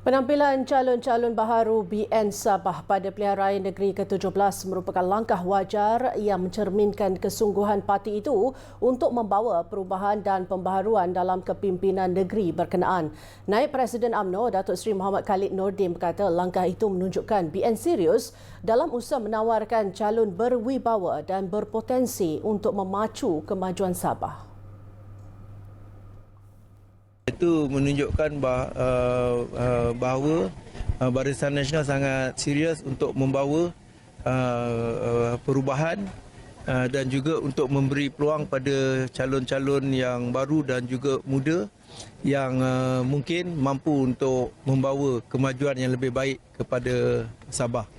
Penampilan calon-calon baharu BN Sabah pada Pilihan Raya Negeri ke-17 merupakan langkah wajar yang mencerminkan kesungguhan parti itu untuk membawa perubahan dan pembaharuan dalam kepimpinan negeri berkenaan. Naib Presiden AMNO Datuk Seri Muhammad Khalid Nordin berkata langkah itu menunjukkan BN serius dalam usaha menawarkan calon berwibawa dan berpotensi untuk memacu kemajuan Sabah itu menunjukkan uh, bahawa uh, Barisan Nasional sangat serius untuk membawa uh, perubahan dan juga untuk memberi peluang pada calon-calon yang baru dan juga muda yang mungkin mampu untuk membawa kemajuan yang lebih baik kepada Sabah.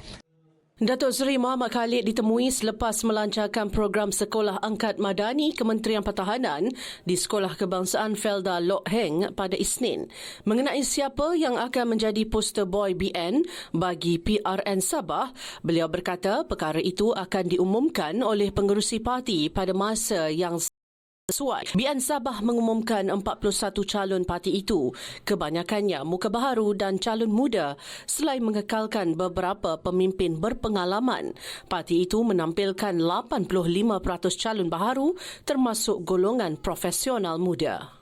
Datuk Seri Muhammad Khalid ditemui selepas melancarkan program Sekolah Angkat Madani Kementerian Pertahanan di Sekolah Kebangsaan Felda Lok Heng pada Isnin. Mengenai siapa yang akan menjadi poster boy BN bagi PRN Sabah, beliau berkata perkara itu akan diumumkan oleh pengerusi parti pada masa yang sesuai. BN Sabah mengumumkan 41 calon parti itu, kebanyakannya muka baharu dan calon muda selain mengekalkan beberapa pemimpin berpengalaman. Parti itu menampilkan 85% calon baharu termasuk golongan profesional muda.